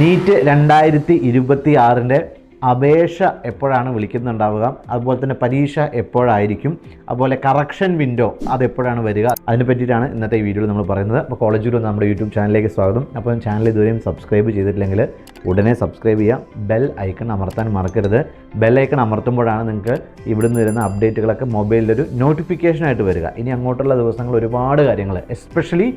NEET രണ്ടായിരത്തി ഇരുപത്തി ആറിന്റെ അപേക്ഷ എപ്പോഴാണ് വിളിക്കുന്നുണ്ടാവുക? അതുപോലെ തന്നെ പരീക്ഷ എപ്പോഴായിരിക്കും? അതുപോലെ കറക്ഷൻ വിൻഡോ അത് എപ്പോഴാണ് വരിക? അതിനെ പറ്റിയിട്ടാണ് ഇന്നത്തെ വീഡിയോയിൽ നമ്മൾ പറയുന്നത്. അപ്പോൾ കോളേജിൽ നമ്മുടെ യൂട്യൂബ് ചാനലിലേക്ക് സ്വാഗതം. അപ്പോൾ ചാനൽ ഇതുവരെയും സബ്സ്ക്രൈബ് ചെയ്തിട്ടില്ലെങ്കിൽ ഉടനെ സബ്സ്ക്രൈബ് ചെയ്യുക. ബെൽ ഐക്കൺ അമർത്താൻ മറക്കരുത്. ബെൽ ഐക്കൺ അമർത്തുമ്പോഴാണ് നിങ്ങൾക്ക് ഇവിടുന്ന് വരുന്ന അപ്ഡേറ്റുകളൊക്കെ മൊബൈലിലൊരു നോട്ടിഫിക്കേഷനായിട്ട് വരിക. ഇനി അങ്ങോട്ടുള്ള ദിവസങ്ങൾ ഒരുപാട് കാര്യങ്ങൾ എസ്പെഷ്യലി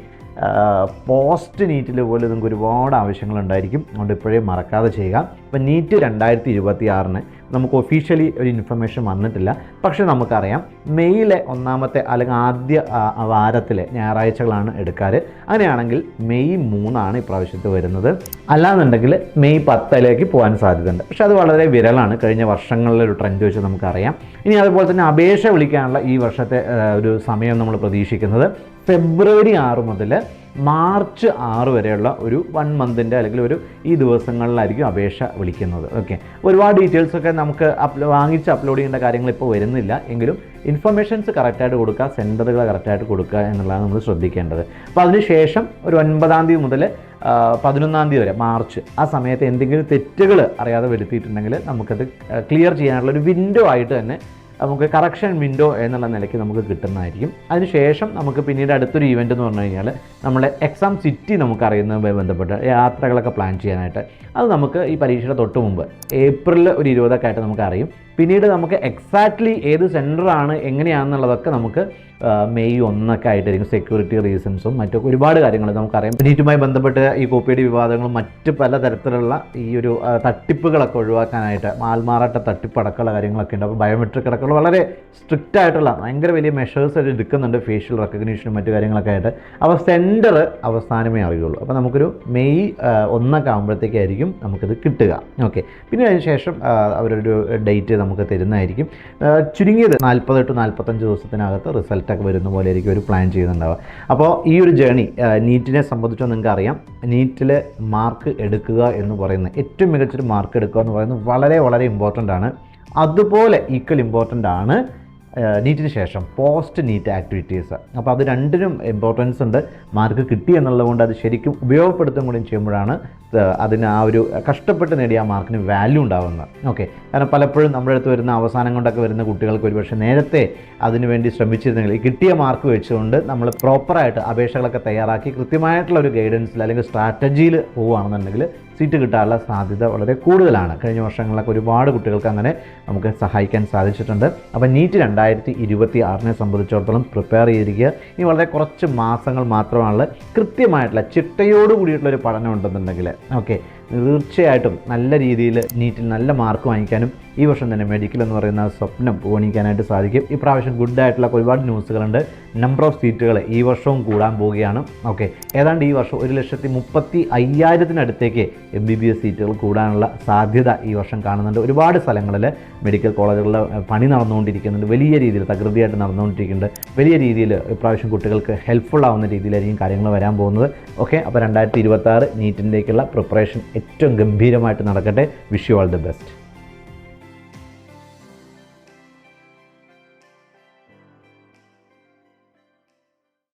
പോസ്റ്റ് നീറ്റിൽ പോലും നിങ്ങൾക്ക് ഒരുപാട് ആവശ്യങ്ങളുണ്ടായിരിക്കും. അതുകൊണ്ട് ഇപ്പോഴേ മറക്കാതെ ചെയ്യുക. ഇപ്പം നീറ്റ് രണ്ടായിരത്തി ഇരുപത്തി ആറിന് നമുക്ക് ഒഫീഷ്യലി ഒരു ഇൻഫർമേഷൻ വന്നിട്ടില്ല. പക്ഷേ നമുക്കറിയാം മെയ്യിലെ ഒന്നാമത്തെ അല്ലെങ്കിൽ ആദ്യ വാരത്തിലെ ഞായറാഴ്ചകളാണ് എടുക്കാറ്. അങ്ങനെയാണെങ്കിൽ മെയ് മൂന്നാണ് ഇപ്രാവശ്യത്ത് വരുന്നത്. അല്ലാന്നുണ്ടെങ്കിൽ മെയ് പത്തിലേക്ക് പോകാൻ സാധ്യതയുണ്ട്. പക്ഷേ അത് വളരെ വിരലാണ് കഴിഞ്ഞ വർഷങ്ങളിലെ ഒരു ട്രെൻഡ് വെച്ച് നമുക്കറിയാം. ഇനി അതുപോലെ തന്നെ അപേക്ഷ വിളിക്കാനുള്ള ഈ വർഷത്തെ ഒരു സമയം നമ്മൾ പ്രതീക്ഷിക്കുന്നത് ഫെബ്രുവരി ആറ് മുതൽ മാർച്ച് ആറ് വരെയുള്ള ഒരു വൺ മന്തിന്റെ അല്ലെങ്കിൽ ഒരു ഈ ദിവസങ്ങളിലായിരിക്കും അപേക്ഷ വിളിക്കുന്നത്. ഓക്കെ ഒരുപാട് ഡീറ്റെയിൽസ് ഒക്കെ നമുക്ക് അപ്ലോ വാങ്ങിച്ച് അപ്ലോഡ് ചെയ്യേണ്ട കാര്യങ്ങൾ ഇപ്പോൾ വരുന്നില്ല. എങ്കിലും ഇൻഫർമേഷൻസ് കറക്റ്റായിട്ട് കൊടുക്കുക സെന്ററുകൾ കറക്റ്റായിട്ട് കൊടുക്കുക എന്നുള്ളതാണ് നമ്മൾ ശ്രദ്ധിക്കേണ്ടത്. അപ്പോൾ അതിനുശേഷം ഒരു ഒൻപതാം തീയതി മുതൽ പതിനൊന്നാം തീയതി വരെ മാർച്ച് ആ സമയത്ത് എന്തെങ്കിലും തെറ്റുകൾ അറിയാതെ വരുത്തിയിട്ടുണ്ടെങ്കിൽ നമുക്കത് ക്ലിയർ ചെയ്യാനുള്ള ഒരു വിൻഡോ ആയിട്ട് തന്നെ നമുക്ക് കറക്ഷൻ വിൻഡോ എന്നുള്ള നിലയ്ക്ക് നമുക്ക് കിട്ടുന്നതായിരിക്കും. അതിനുശേഷം നമുക്ക് പിന്നീട് അടുത്തൊരു ഇവന്റ് എന്ന് പറഞ്ഞു കഴിഞ്ഞാൽ നമ്മളെ എക്സാം സിറ്റി നമുക്ക് അറിയുന്നതുമായി ബന്ധപ്പെട്ട് യാത്രകളൊക്കെ പ്ലാൻ ചെയ്യാനായിട്ട്. അത് നമുക്ക് ഈ പരീക്ഷയുടെ തൊട്ട് മുമ്പ് ഏപ്രിൽ ഒരു ഇരുപതൊക്കെ ആയിട്ട് നമുക്ക് അറിയും. പിന്നീട് നമുക്ക് എക്സാക്ട്ലി ഏത് സെന്ററാണ് എങ്ങനെയാണെന്നുള്ളതൊക്കെ നമുക്ക് മെയ് ഒന്നൊക്കെ ആയിട്ടായിരിക്കും സെക്യൂരിറ്റി റീസൺസും മറ്റൊക്കെ ഒരുപാട് കാര്യങ്ങൾ നമുക്കറിയാം. നീറ്റുമായി ബന്ധപ്പെട്ട് ഈ കോപ്പിയടി വിവാദങ്ങളും മറ്റ് പലതരത്തിലുള്ള ഈ ഒരു തട്ടിപ്പുകളൊക്കെ ഒഴിവാക്കാനായിട്ട് മാൽമാറാട്ട തട്ടിപ്പടക്കമുള്ള കാര്യങ്ങളൊക്കെ ഉണ്ട്. അപ്പോൾ ബയോമെട്രിക് അടക്കമുള്ള വളരെ സ്ട്രിക്റ്റ് ആയിട്ടുള്ള ഭയങ്കര വലിയ മെഷേഴ്സ് ആയിട്ട് എടുക്കുന്നുണ്ട് ഫേഷ്യൽ റെക്കഗ്നീഷനും മറ്റു കാര്യങ്ങളൊക്കെ ആയിട്ട്. അപ്പോൾ സെന്റർ അവസാനമേ അറിയുള്ളൂ. അപ്പോൾ നമുക്കൊരു മെയ് ഒന്നൊക്കെ ആകുമ്പോഴത്തേക്കായിരിക്കും നമുക്കിത് കിട്ടുക. ഓക്കെ പിന്നെ അതിന് ശേഷം അവരൊരു ഡേറ്റ് നമുക്ക് തരുന്നതായിരിക്കും. ചുരുങ്ങിയത് നാൽപ്പത് ടു നാൽപ്പത്തഞ്ച് ദിവസത്തിനകത്ത് റിസൾട്ടൊക്കെ വരുന്ന പോലെ ആയിരിക്കും ഒരു പ്ലാൻ ചെയ്യുന്നുണ്ടാവുക. അപ്പോൾ ഈ ഒരു ജേണി നീറ്റിനെ സംബന്ധിച്ചോ നിങ്ങൾക്ക് അറിയാം നീറ്റിൽ മാർക്ക് എടുക്കുക എന്ന് പറയുന്നത് ഏറ്റവും മികച്ചൊരു മാർക്ക് എടുക്കുക എന്ന് പറയുന്നത് വളരെ വളരെ ഇമ്പോർട്ടന്റ് ആണ്. അതുപോലെ ഈക്വൽ ഇമ്പോർട്ടന്റ് ആണ് നീറ്റിന് ശേഷം പോസ്റ്റ് നീറ്റ് ആക്ടിവിറ്റീസ് അപ്പോൾ അത് രണ്ടിനും ഇമ്പോർട്ടൻസ് ഉണ്ട്. മാർക്ക് കിട്ടി എന്നുള്ളതുകൊണ്ട് അത് ശരിക്കും ഉപയോഗപ്പെടുത്തും കൂടി ചെയ്യുമ്പോഴാണ് അതിന് ആ ഒരു കഷ്ടപ്പെട്ട് നേടിയ ആ മാർക്കിന് വാല്യൂ ഉണ്ടാവുന്നത്. ഓക്കെ കാരണം പലപ്പോഴും നമ്മുടെ അടുത്ത് വരുന്ന അവസാനം കൊണ്ടൊക്കെ വരുന്ന കുട്ടികൾക്ക് ഒരുപക്ഷെ നേരത്തെ അതിനുവേണ്ടി ശ്രമിച്ചിരുന്നെങ്കിൽ കിട്ടിയ മാർക്ക് വെച്ചുകൊണ്ട് നമ്മൾ പ്രോപ്പറായിട്ട് അപേക്ഷകളൊക്കെ തയ്യാറാക്കി കൃത്യമായിട്ടുള്ള ഒരു ഗൈഡൻസിൽ അല്ലെങ്കിൽ സ്ട്രാറ്റജിയിൽ പോവുകയാണെന്നുണ്ടെങ്കിൽ സീറ്റ് കിട്ടാനുള്ള സാധ്യത വളരെ കൂടുതലാണ്. കഴിഞ്ഞ വർഷങ്ങളിലൊക്കെ ഒരുപാട് കുട്ടികൾക്ക് അങ്ങനെ നമുക്ക് സഹായിക്കാൻ സാധിച്ചിട്ടുണ്ട്. അപ്പോൾ നീറ്റ് രണ്ടായിരത്തി ഇരുപത്തി ആറിനെ സംബന്ധിച്ചിടത്തോളം പ്രിപ്പയർ ചെയ്തിരിക്കുക. ഇനി വളരെ കുറച്ച് മാസങ്ങൾ മാത്രമാണുള്ള കൃത്യമായിട്ടുള്ള ചിട്ടയോട് കൂടിയിട്ടുള്ള ഒരു പഠനം ഉണ്ടെന്നുണ്ടെങ്കിൽ ഓക്കെ തീർച്ചയായിട്ടും നല്ല രീതിയിൽ നീറ്റിൽ നല്ല മാർക്ക് വാങ്ങിക്കാനും ഈ വർഷം തന്നെ മെഡിക്കൽ എന്ന് പറയുന്ന സ്വപ്നം പൂണിക്കാനായിട്ട് സാധിക്കും. ഇപ്രാവശ്യം ഗുഡ് ആയിട്ടുള്ള ഒരുപാട് ന്യൂസുകളുണ്ട് നമ്പർ ഓഫ് സീറ്റുകൾ ഈ വർഷവും കൂടാൻ പോവുകയാണ്. ഓക്കെ ഏതാണ്ട് ഈ വർഷം ഒരു ലക്ഷത്തി മുപ്പത്തി അയ്യായിരത്തിനടുത്തേക്ക് എം ബി ബി എസ് സീറ്റുകൾ കൂടാനുള്ള സാധ്യത ഈ വർഷം കാണുന്നുണ്ട്. ഒരുപാട് സ്ഥലങ്ങളിൽ മെഡിക്കൽ കോളേജുകളിൽ പണി നടന്നുകൊണ്ടിരിക്കുന്നുണ്ട്. വലിയ രീതിയിൽ തകൃതിയായിട്ട് നടന്നുകൊണ്ടിരിക്കുന്നുണ്ട്. വലിയ രീതിയിൽ ഇപ്രാവശ്യം കുട്ടികൾക്ക് ഹെൽപ്ഫുൾ ആവുന്ന രീതിയിലായിരിക്കും കാര്യങ്ങൾ വരാൻ പോകുന്നത്. ഓക്കെ അപ്പോൾ രണ്ടായിരത്തി ഇരുപത്തി നീറ്റിന്റെക്കുള്ള പ്രിപ്പറേഷൻ ഏറ്റവും ഗംഭീരമായിട്ട് നടക്കട്ടെ. Wish you the best